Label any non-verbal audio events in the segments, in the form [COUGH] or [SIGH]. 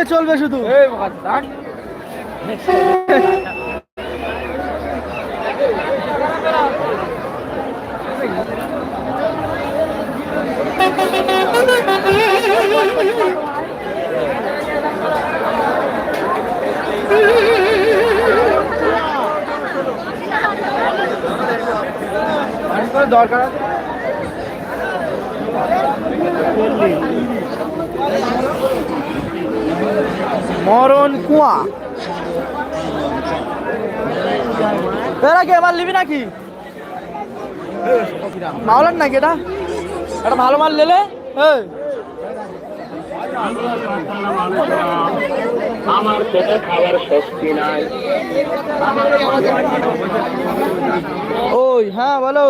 দিকে চলবে শুধু। দরকার মরণ কুয়া। এরা কি এবার নিবি নাকি? মাওলার নাকি এটা? এটা ভালো মাল লেলে এই। আমার পেটে খাবার নাই। ওই হ্যাঁ বলো।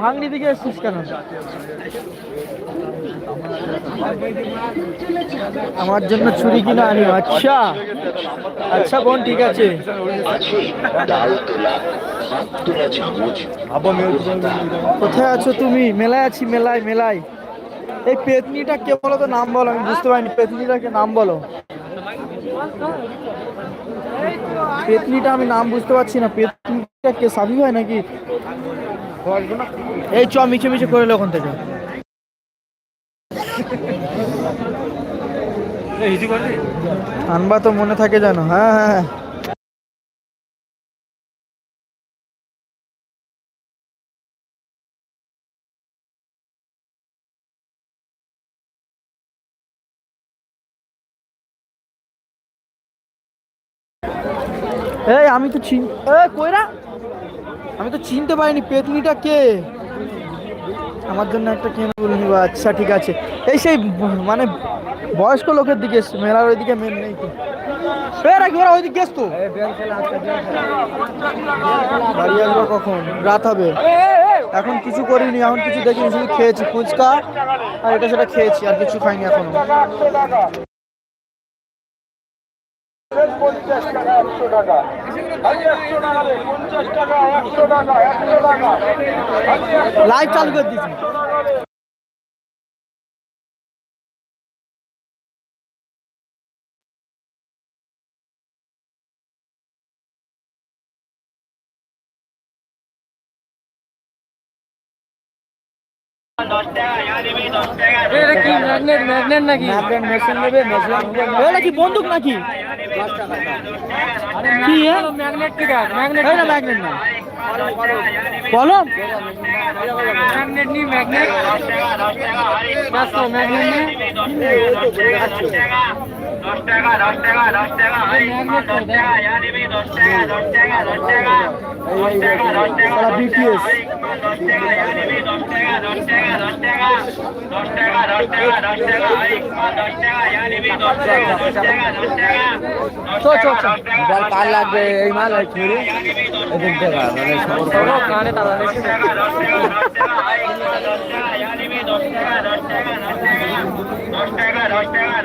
ভাঙনি দিকে এসছিস কেন? আমার জন্য ছুরি কিনা আনি? আচ্ছা। আচ্ছা বোন, ঠিক আছে। কোথায় আছো তুমি? মেলায় আছি, মেলায় মেলায়। এই পেতনিটা কে বলো তো নাম বলো, আমি বুঝতে পারিনি। পেতনিটাকে নাম বলো। পেতনিটা আমি নাম বুঝতে পারছি না। পেতনিটা কে সাবি হয় নাকি? এই চ মিছে মিছে করে ওখান থেকে। আনবা তো মনে থাকে জানো হ্যাঁ হ্যাঁ। এই আমি তো চিন এ কইরা? আমি তো চিনতে পারিনি পেতনিটা কে? আমার জন্য একটা কেন বলে নিব। আচ্ছা ঠিক আছে। এই সেই মানে বয়স্ক লোকের দিকে মেলার ওইদিকে মেন নেই তো। কখন? রাত হবে। এখন কিছু করিনি এখন কিছু দেখিনি শুধু খেয়েছি ফুচকা। আর এটা সেটা খেয়েছি আর কিছু খাইনি এখনও। লাইভ চালু করে দিয়েছি। ম্যাগনেট মেশিন নেবে এটা কি বন্দুক নাকি? কি ম্যাগনেট কি ম্যাগনেট না ম্যাগনেট না বলো। ম্যাগনেট নি ম্যাগনেট ব্যস্ত ম্যাগনেট নি সারা বিটিএস চো চো চো কার লাগবে এই মাল ওই ছুরি এদিক থেকে মানে সবর কানে তালা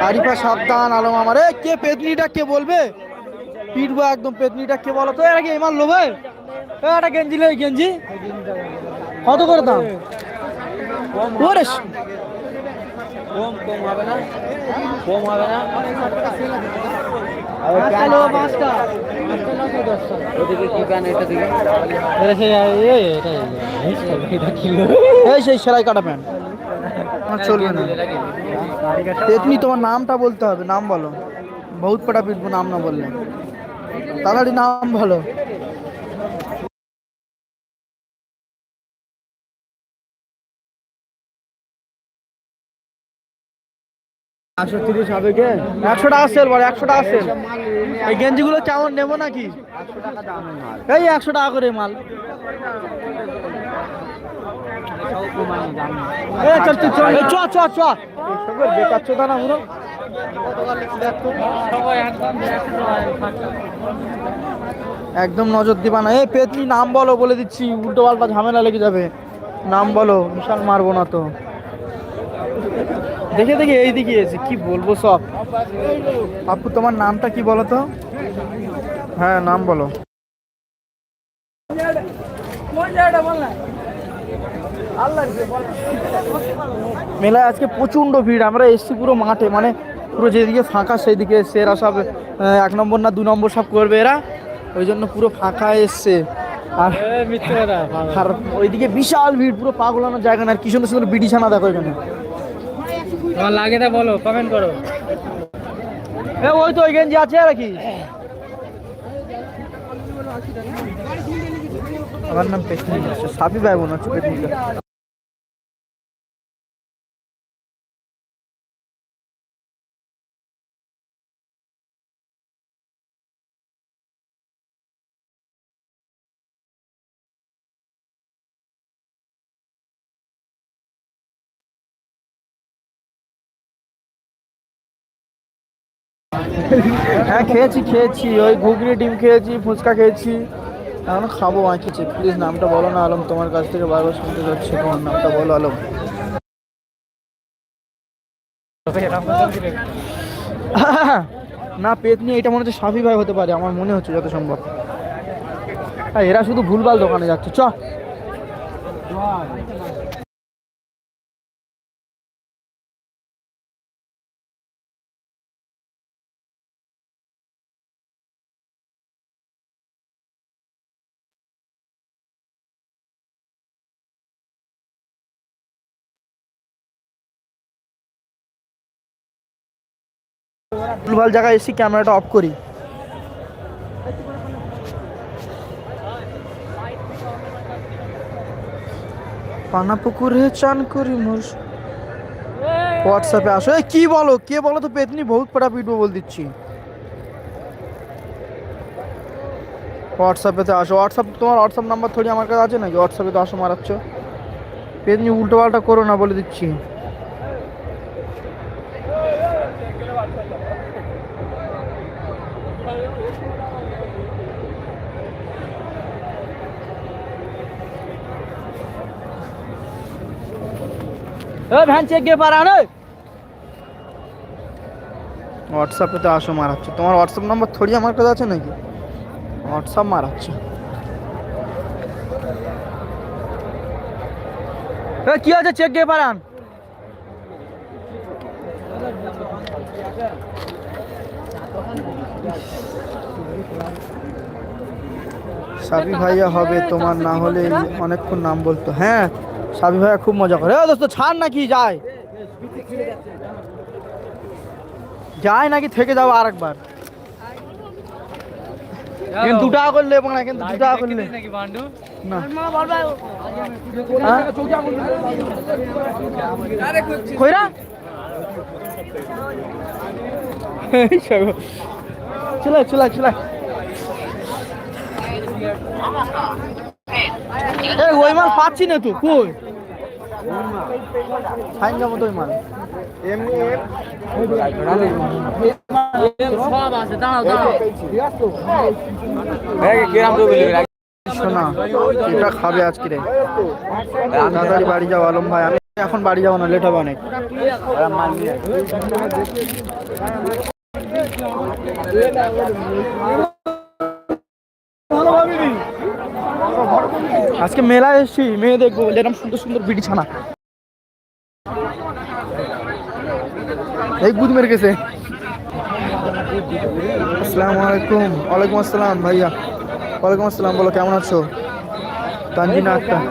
আরিফা সাবধান আলম আমার এ কে পেতনিটা কে বলবে পিটবো একদম পেতনিটা কে বলো তো এর আগে এমার লোভে একটা গেঞ্জি লে গেঞ্জি কত করে দাম ওরে কম কম হবে না কম হবে না ওদিকে কি প্যান এটা দিকে এই সেই সেলাই কাটা প্যান্ট আমার চলবে না। পেতনি তোমার নামটা বলতে হবে নাম বলো। বহুত কটা পিটবো নাম না বললে। তাড়াতাড়ি নাম বলো। একশো তিরিশ হবে কে? একশো টাকা সেল বলে একশো টাকা সেল এই গেঞ্জিগুলো কেমন নেব নাকি? এই একশো টাকা করে মাল এ চল তুই চল এই একদম নজর দিবা না। এ পেতনি নাম বলো, বলে দিচ্ছি। উল্টো পাল্টা ঝামেলা লেগে যাবে। নাম বলো, বিশাল মারবো না তো। দেখে দেখে, এই দিকে এসে কি বলব সব। আপু, তোমার নামটা কি বলো তো? হ্যাঁ নাম বলো। মেলায় আজকে প্রচণ্ড ভিড় আমরা এসছি পুরো মাঠে মানে পুরো যেদিকে ফাঁকা সেই দিকে এসছে এরা সব এক নম্বর না দু নম্বর সব করবে এরা ওই জন্য পুরো ফাঁকা এসছে। আর আর ওইদিকে বিশাল ভিড় পুরো পাগলানোর জায়গা না আর কি সুন্দর সুন্দর বিড়ি ছানা দেখো এখানে। তোমার লাগে না বলো কমেন্ট করো। ওই তো ওই গেঞ্জি আছে আর কি। আমার নাম পেতনি সাবি ভাই মনে হচ্ছে হ্যাঁ খেয়েছি খেয়েছি। ওই ঘুগনি, ডিম খেয়েছি, ফুচকা খেয়েছি। এখন খাব আঁকিছে প্লিজ নামটা বলো না, আলম, তোমার কাছ থেকে বারবার শুনতে যাচ্ছি, তোমার নামটা বলো, আলম। না পেতনি এটা মনে হচ্ছে সাফি ভাই হতে পারে, আমার মনে হচ্ছে যত সম্ভব। এরা শুধু ভুলভাল দোকানে যাচ্ছে, চ। ভুলভাল জায়গায় এসে ক্যামেরাটা অফ করি। পানা পুকুরে চান করি মোর। হোয়াটসঅ্যাপে আসো। কি বলো? কে বলো তো পেতনি? বহুত পড়া পিটবো বল দিচ্ছি। হোয়াটসঅ্যাপেতে আসো। হোয়াটসঅ্যাপ তোমার হোয়াটসঅ্যাপ নাম্বার থোড়ি আমার কাছে আছে নাকি? হোয়াটসঅ্যাপে তো আসো মারাচ্ছ। পেতনি উল্টো পাল্টা করো না বলে দিচ্ছি। ভ্যান চেক গিয়ে পারা না হোয়াটসঅ্যাপে তো আসো মারাচ্ছে। তোমার হোয়াটসঅ্যাপ নাম্বার থোড়ি আমার কাছে আছে নাকি? হোয়াটসঅ্যাপ মারাচ্ছে। কি আছে চেক গিয়ে পারান। সাবি ভাইয়া হবে তোমার না হলে অনেকক্ষণ নাম বলতো। হ্যাঁ সাবি ভাইয়া খুব মজা করে। এ দোস্ত, ছাড় নাকি যায় যায় নাকি, থেকে যাব আর একবার দু টাকা করলে এবং না, কিন্তু দু টাকা করলে না। চলে চলে চলে এই ওই মাল পাচ্ছি না তো, কই? ফাইন যাব তো ওই মাল। খাবে আজকে। রে তাড়াতাড়ি বাড়ি যাও আলম ভাই। আমি এখন বাড়ি যাব না লেট হবে অনেক। আজকে মেলায় এসেছি, মেয়ে দেখব এরকম সুন্দর সুন্দর বিড়ি ছানা এই গুদ মেরে গেছে আসসালামু আলাইকুম। ওয়ালাইকুম আসসালাম ভাইয়া। ওয়ালাইকুম আসসালাম, বলো কেমন আছো? তানজিনা আক্তার।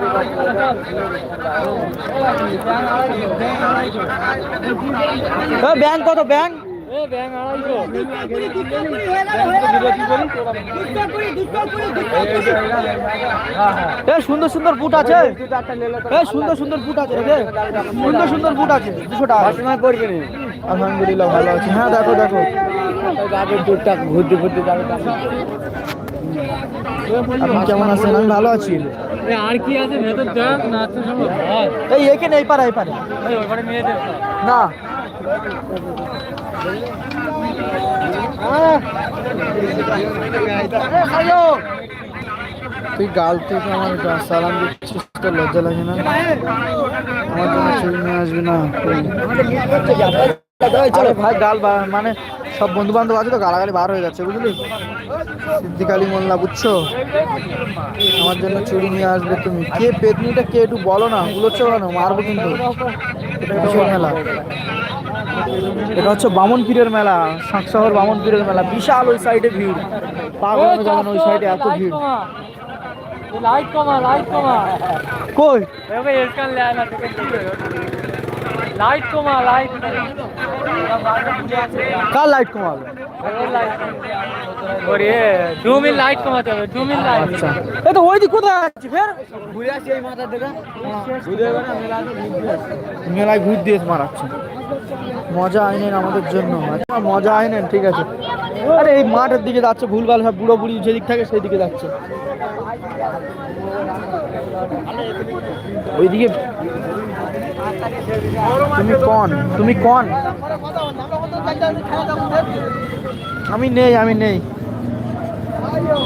ব্যাংক কত, ব্যাংক? সুন্দর সুন্দর বুট আছে। সুন্দর সুন্দর বুট আছে সুন্দর সুন্দর বুট আছে দুশো টাকা। আলহামদুলিল্লাহ ভালো আছে। হ্যাঁ দেখো দেখো। ঘুরতে ঘুরতে যাবে আপনি কেমন আছেন? আমি ভালো আছি। আর কি আছে? ভেতর দেখ না এই এখানে এই পারে এই পারে না। তুই গাল থেকে আমার সালাম দিচ্ছিস তো লজ্জা লাগে না? আমার জন্য চুরি নিয়ে আসবি না? ভাই, গাল মানে সব বন্ধু বান্ধব আছে তো, গালাগালি বার হয়ে যাচ্ছে, বুঝলি? সিদ্দিক আলী মোল্লা, বুঝছ? আমার জন্য চুরি নিয়ে আসবে তুমি। কে পেতনিটা কে একটু বলো না গুলোচ্ছ কেন? মারবো কিন্তু। মেলা। এটা হচ্ছে বামন পীরের মেলা শাকশহর বামন পীরের মেলা বিশাল ওই সাইডে ভিড়। পাগল যাবেন ওই সাইডে এত ভিড়। লাইট কমা লাইট কমা। কই এবে এরকান লে না থেকে লাইট কমা লাইট কার লাইট কমাবে? ওরে দু মিনিট লাইট কমাতে হবে দু মিনিট লাইট। আচ্ছা। এ তো ওই দিক কোথায় যাচ্ছি ফের? ঘুরে এই মেলায় ঘুর দিয়ে মারাচ্ছে। মজা আইনেন আমাদের জন্য। আচ্ছা মজা আইনেন ঠিক আছে। আরে এই মাঠের দিকে যাচ্ছে ভুলভাল সব বুড়ো বুড়ি যেদিক থাকে সেই দিকে যাচ্ছে। ওইদিকে তুমি কন? তুমি কন? আমি নেই আমি নেই।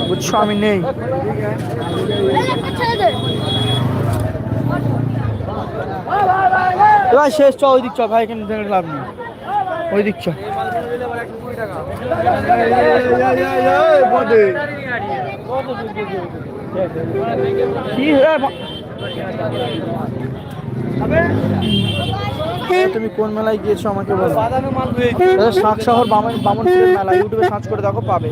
বুঝছ, আমি নেই। এবার শেষ চ ওই দিক চ ভাই, এখানে থেকে লাভ নেই। ওই দিক চ কি তুমি কোন মেলায় গিয়েছো আমাকে বলো। শাক শহর বামন মেলা ইউটিউবে সার্চ করে দেখো, পাবে।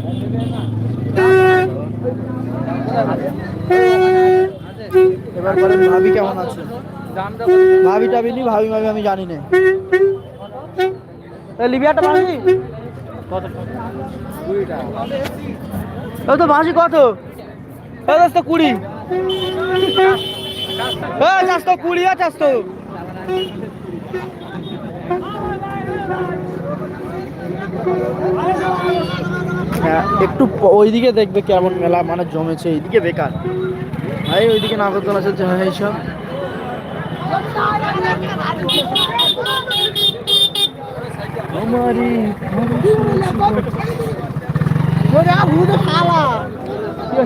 এবার ভাবি কেমন আছে? ভাবি টাবি নি ভাবি ভাবি আমি জানি না। লিবিয়াটা ভাবি? ও তো কত? কুড়ি। চাষ তো কুড়ি আর চাষ হ্যাঁ একটু ওইদিকে দেখবে কেমন মেলা মানে জমেছে এইদিকে বেকার। ভাই ওইদিকে নাগরদোলা চলছে হ্যাঁ এইসব আমারই কি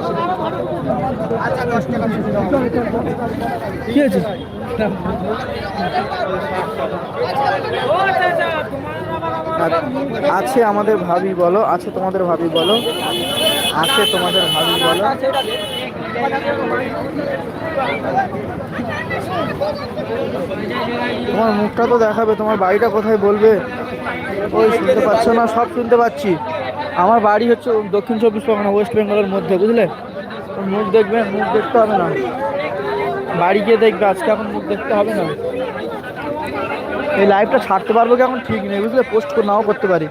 আছে আছে আমাদের ভাবি, বলো। আছে তোমাদের ভাবি, বলো। আছে তোমাদের ভাবি, বলো। তোমার মুখটা তো দেখাবে, তোমার বাড়িটা কোথায় বলবে? ওই শুনতে পাচ্ছ না, সব শুনতে পাচ্ছি। আমার বাড়ি হচ্ছে দক্ষিণ চব্বিশ পরগনা ওয়েস্ট বেঙ্গলের মধ্যে, বুঝলে? মুখ দেখবে মুখ দেখতে হবে না। বাড়ি গিয়ে দেখবে, আজকে এখন মুখ দেখতে হবে না। এই লাইভটা ছাড়তে পারব কি এখন? ঠিক নেই, বুঝলে? পোস্ট নাও করতে পারি।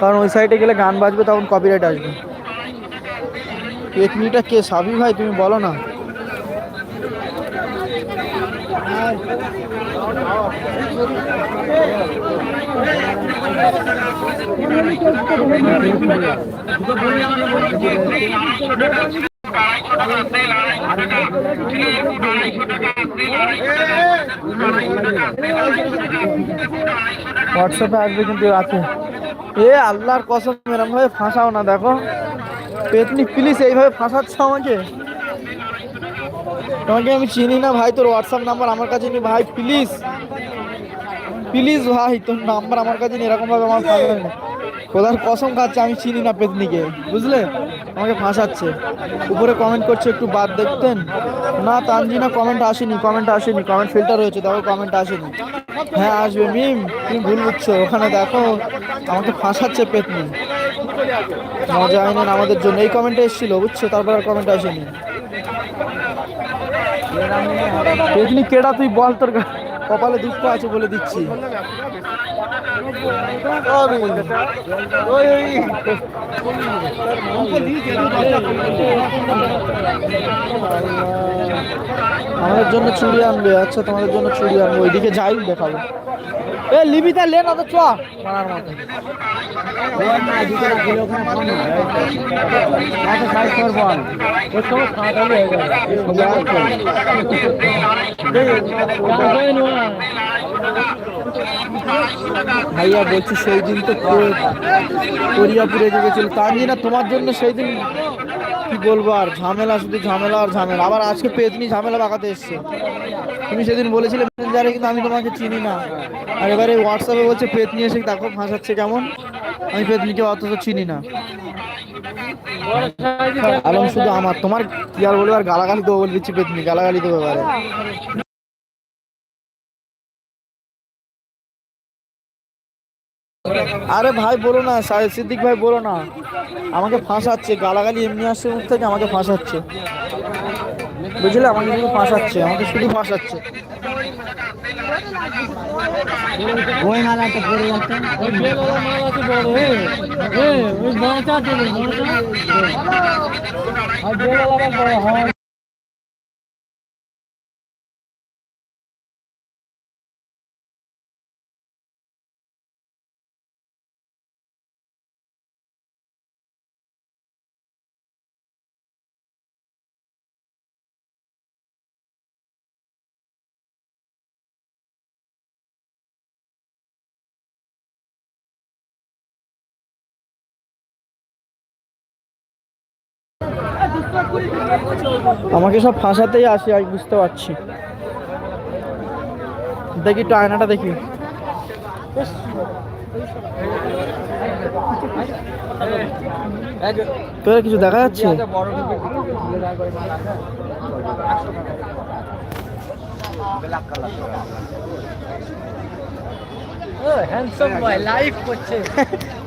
কারণ ওই সাইডে গেলে গান বাজবে, তখন কপিরাইট আসবে। পেতনিটা কে? সাবি ভাই, তুমি বলো না। হোয়াটসঅ্যাপে আসবে কিন্তু আছে এ আল্লাহর কসম এরকম ভাবে ফাঁসাও না, দেখো। পেতনি প্লিজ এইভাবে ফাঁসাচ্ছ আমাকে? তোমাকে আমি চিনি না ভাই, তোর হোয়াটসঅ্যাপ নাম্বার আমার কাছে নি ভাই প্লিজ প্লিজ ভাই, তোর নাম্বার আমার কাছে নেই এরকম ভাবে আমার ফাঁসাবে না খোদার কসম খাচ্ছে, আমি চিনি না পেতনিকে, বুঝলে? আমাকে ফাঁসাচ্ছে। উপরে কমেন্ট করছে, একটু বাদ দেখতেন? না, তানজিনা কমেন্ট আসেনি কমেন্ট আসেনি কমেন্ট ফিল্টার হয়েছে দেখো কমেন্ট আসেনি। হ্যাঁ আসবে, মিম, তুমি ভুল বুঝছ, ওখানে দেখো, আমাকে ফাঁসাচ্ছে পেতনি। মজা আইনেন আমাদের জন্য, এই কমেন্টে এসেছিল, বুঝছ? তারপর আর কমেন্ট আসেনি। পেতনি, কেডা তুই বল তোর কপালে দুঃখ আছে বলে দিচ্ছি। আমাদের জন্য চুড়ি আনবে আচ্ছা তোমাদের জন্য চুড়ি আনবে, ওইদিকে যাই দেখাবো। এ লিবিটা লে না তো চ। মারার মতো ভাইয়া বলছি সেই দিন তো কো- কোরিয়াপুরে গেছিল না তোমার জন্য সেই দিন কি বলব আর? ঝামেলা, শুধু ঝামেলা আর ঝামেলা। আবার আজকে পেতনি ঝামেলা বাগাতে এসছে। তুমি সেদিন বলেছিলে মেসেঞ্জারে কিন্তু আমি তোমাকে চিনি না। আর এবারে হোয়াটসঅ্যাপে বলছে পেতনি এসে দেখো ফাঁসাচ্ছে কেমন। আমি পেতনিকে অত চিনি না। আলম শুধু আমার। তোমার কি আর বলব? আর গালাগালি দেবো দিচ্ছি পেতনি গালাগালি দেবো এবারে। আরে ভাই, বলো না সিদ্দিক ভাই, বলো না। আমাকে ফাঁসাচ্ছে, গালাগালি এমনি আসছে মুখ থেকে, আমাকে ফাঁসাচ্ছে। বুঝলে? আমাকে শুধু ফাঁসাচ্ছে, আমাকে শুধু ফাঁসাচ্ছে। আমাকে সব ফাঁসাতেই আসি আমি বুঝতে পারছি। দেখি একটু আয়নাটা দেখি। তোর কিছু দেখা যাচ্ছে? হ্যান্ডসাম বয় লাইভ করছে। [LAUGHS]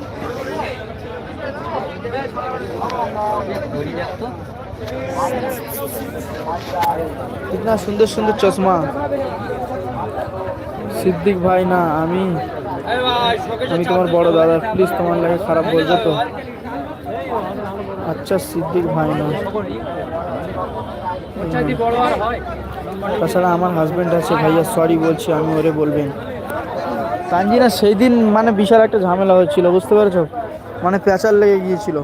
কিতনা সুন্দর সুন্দর চশমা। সিদ্দিক ভাই, না, আমি। আমি তোমার বড় দাদা। প্লিজ তোমার লাগে খারাপ বলছো তো? আচ্ছা সিদ্দিক ভাই, না। তাছাড়া আমার হাজব্যান্ড আছে। ভাইয়া সরি বলছি, আমি ওরে বলবেন। তানজিনা সেই দিন মানে বিশাল একটা ঝামেলা হয়েছিল, বুঝতে পেরেছ? মানে প্যাচার লেগে গিয়েছিল।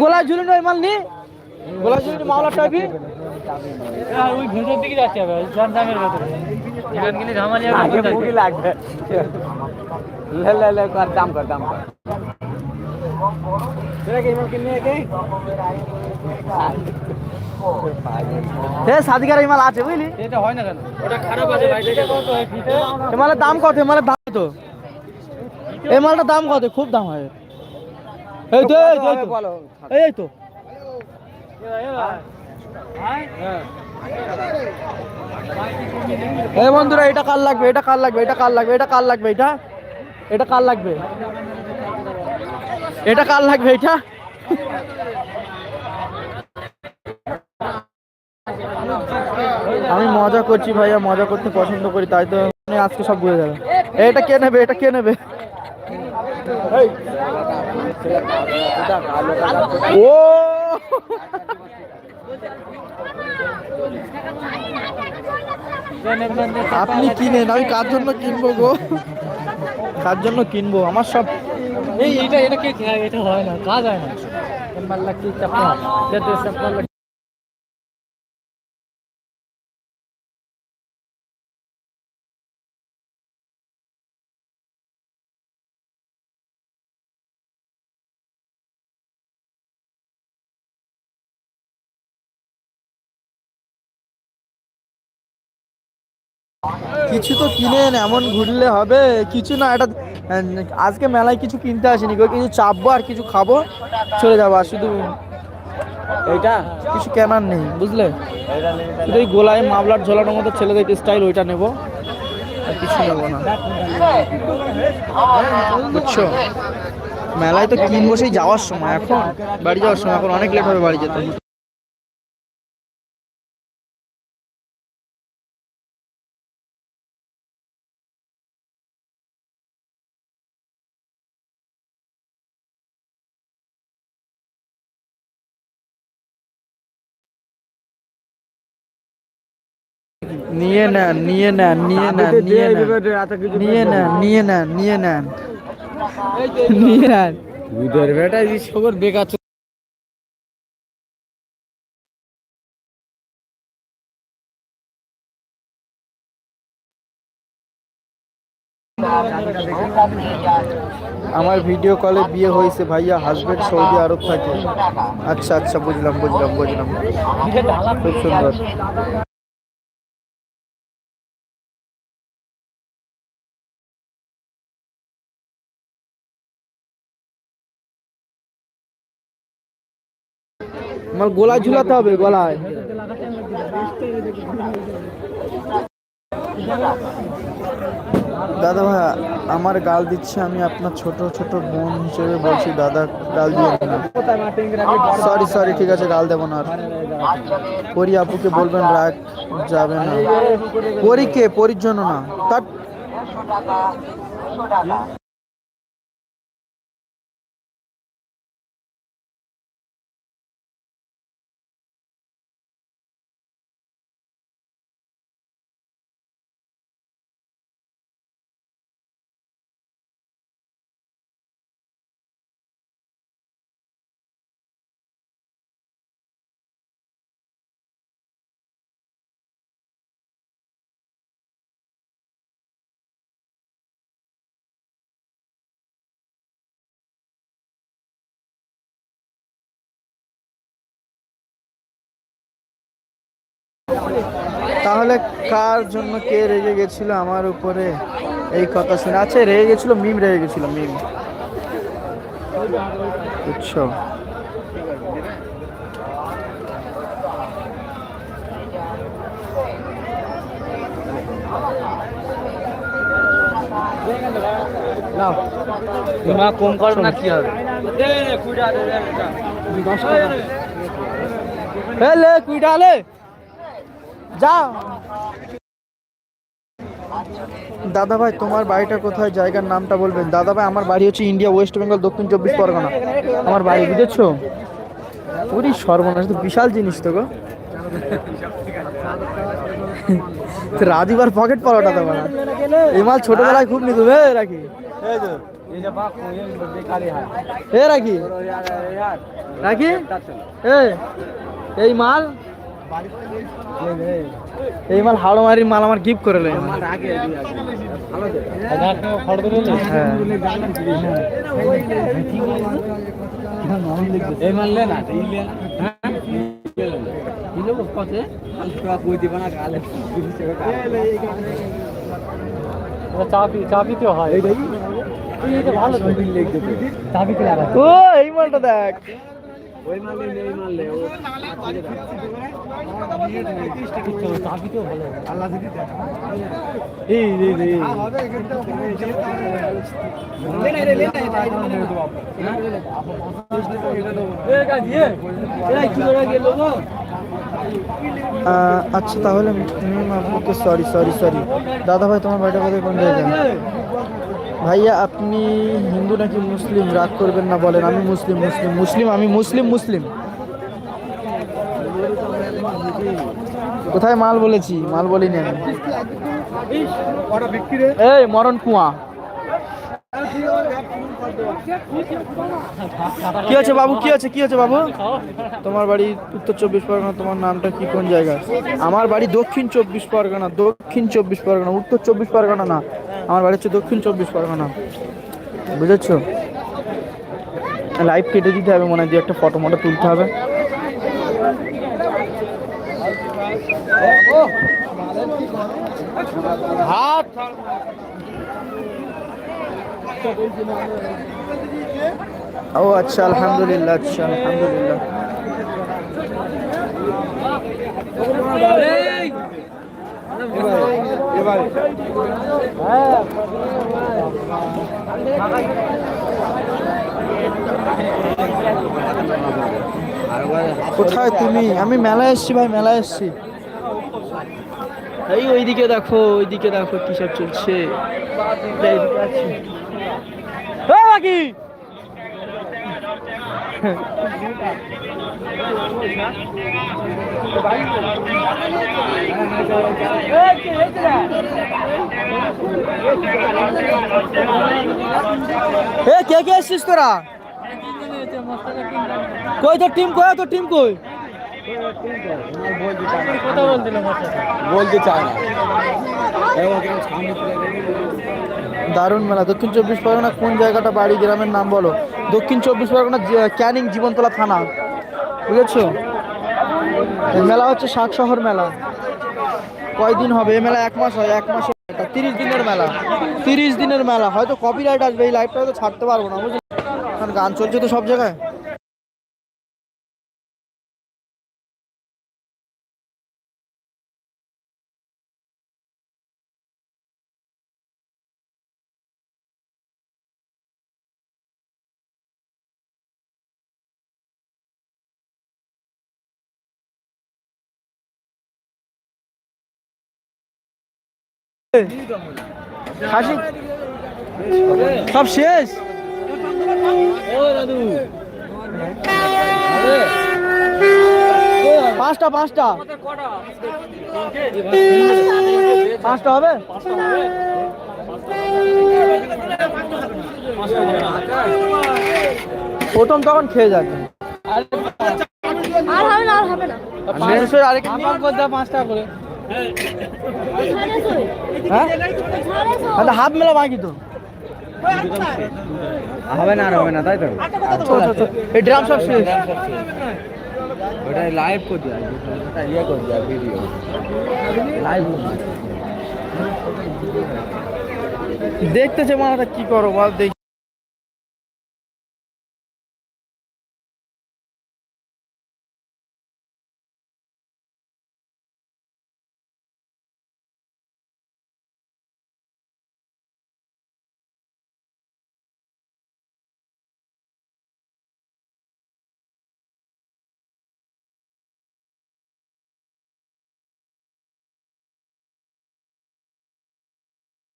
গোলা ঝুলুন ওই মাল নি? গোলা ঝুলুন মাওলা টাইপি ওই ভেতর দিকে যাচ্ছে হবে জানদামের ভেতরে যেখান গেলে ঝামালি আগে মুড়ি লাগবে। লে লে লে কর দাম কর দাম কর। সাদিকার আছে বুঝলি এটা হয় না কেন ওটা খারাপ আছে ভাই এটা কত ফিতে এই মালের দাম কত দাম তো এই মালটার দাম কত খুব দাম হয় এই তো এই তো, এই তো বলো এই তো এই বন্ধুরা এটা কার লাগবে এটা কার লাগবে এটা কার লাগবে এটা কার লাগবে এটা এটা কার লাগবে এটা কার লাগবে এটা? আমি মজা করছি ভাইয়া, মজা করতে পছন্দ করি, তাই তো আপনি আজকে সব বুঝে যাবে এটা কে নেবে, এটা কে নেবে? ও! আপনি কিনেন, আমি কার জন্য কিনবো গো? কার জন্য কিনবো? আমার সব এই এটা এটা কে? খায় এটা হয় না, কাজ হয় না। কি চাপা? যেতে কিছু তো কিনেন, এমন ঘুরলে হবে। কিছু না, এটা আজকে মেলায় কিছু কিনতে আসিনি কিছু চাপবো আর কিছু খাব, চলে যাব। আর শুধু এইটা, কিছু কেনার নেই, বুঝলে? শুধু এই গোলায় মামলার ঝোলানোর মতো ছেলেদের স্টাইল ওইটা নেব। আর কিছু নেব না। বুঝছ? মেলায় তো কিনবো সেই যাওয়ার সময়, এখন বাড়ি যাওয়ার সময়, এখন অনেক লেট হবে বাড়ি যেতে। নিয়ে নেন নিয়ে নেন নিয়ে নেন নিয়ে নেন। নিয়ে নেন নিয়ে নেন নিয়ে নেন। নিয়ে নেন। দুধের বেটা এই সবর বেকার আমার ভিডিও কলে বিয়ে হয়েছে ভাইয়া হাজবেন্ড সৌদি আরব থাকে। আচ্ছা আচ্ছা বুঝলাম বুঝলাম বুঝলাম। খুব সুন্দর। আমার গলায় ঝুলাতে হবে গলায়। দাদা ভাই, আমার গাল দিচ্ছে আমি আপনার ছোট ছোট বোন হিসেবে বলছি, দাদা গাল দিয়ে না। সরি সরি ঠিক আছে, গাল দেবো না পরি আপুকে বলবেন, রাগ যাবে না। পরীকে পরির জন্য না। তার তাহলে কার জন্য কে রেগে গেছিল আমার উপরে? এই কথা শুনে আচ্ছা রেগে গেছিল মিম রেগে গেছিল মিম। বুঝছ? তোমরা কম করো না কি হবে? ডালে যা দাদা ভাই তোমার বাড়িটা কোথায়? জায়গার নামটা বলবেন। দাদা ভাই আমার বাড়ি হচ্ছে ইন্ডিয়া, ওয়েস্ট বেঙ্গল, দক্ষিণ চব্বিশ পরগনা। আমার বাড়ি বুঝেছ? পুরি সর্বনাশ, তো বিশাল জিনিস তো গো। তো রাজীবার পকেট পরোটা তো মানে এই মাল ছোটবেলায় খুব নিত। হে, রাখি। রাখি। রাখি? এই মাল। এই মাল হাওড়ামারির মাল আমার গিফট করে নেয় হ্যাঁ। এই মানলে না চাপি হয়? এইটা ভালো চাপিতে লাগা ও এই মালটা দেখ। ওই মারলে এই মারলে চাপিতেও ভালো আল্লাহ দিদি এই রে রে আচ্ছা তাহলে আপনাকে সরি সরি সরি দাদা ভাই তোমার বাড়িটা কোথায়? কোন জায়গায়? ভাইয়া, আপনি হিন্দু নাকি মুসলিম? রাগ করবেন না, বলেন, আমি মুসলিম মুসলিম মুসলিম, আমি মুসলিম মুসলিম। কোথায় মাল বলেছি? মাল বলিনি আমি। এই, মরণ কুয়া। কি আছে বাবু? কি আছে কি আছে বাবু? তোমার বাড়ি উত্তর চব্বিশ পরগনা, তোমার নামটা কি? কোন জায়গা? আমার বাড়ি দক্ষিণ চব্বিশ পরগনা, দক্ষিণ চব্বিশ পরগনা, উত্তর চব্বিশ পরগনা না। আমার বাড়ি হচ্ছে দক্ষিণ চব্বিশ পরগনা। বুঝেছ? লাইভ কেটে দিতে হবে মনে হয় দিয়ে একটা ফটো মটো তুলতে হবে। হাত! ও আচ্ছা আলহামদুলিল্লাহ আচ্ছা আলহামদুলিল্লাহ। কোথায় তুমি? আমি মেলায় এসছি ভাই মেলায় এসছি। এই ওইদিকে দেখো ওইদিকে দেখো কি সব চলছে এইদিকে আছি। এই বাকি এ, কে কে এসছিস তোরা? কই তোর টিম কই? তোর টিম কই? বলতে চায় না। দারুণ মেলা। দক্ষিণ চব্বিশ পরগনা কোন জায়গাটা বাড়ি গ্রামের নাম বলো? দক্ষিণ চব্বিশ পরগনা ক্যানিং জীবনতলা থানা। বুঝেছ? মেলা হচ্ছে শাক শহর মেলা। কয়দিন হবে? এই মেলা এক মাস হয়, এক মাস তিরিশ দিনের মেলা। তিরিশ দিনের মেলা। হয়তো কপিরাইট আসবে, এই লাইফটা হয়তো ছাড়তে পারব না, বুঝলি? কারণ গান চলছে তো সব জায়গায়। খাসি? সব শেষ? পাঁচটা পাঁচটা। পাঁচটা হবে? প্রথম তখন খেয়ে যাবে। আর হবে না আর হবে না। পাঁচটা করে। হ্যাঁ? আচ্ছা হাফ মেলা বাকি তো। হবে না আর হবে না তাই তো? ছো, ছো, ছো। এই ড্রাম সব শেষ। ওটা লাইভ করে দিয়া ইয়ে করে দিয়া ভিডিও লাইভ দেখতেছে মানাটা কি করো বল দেখি।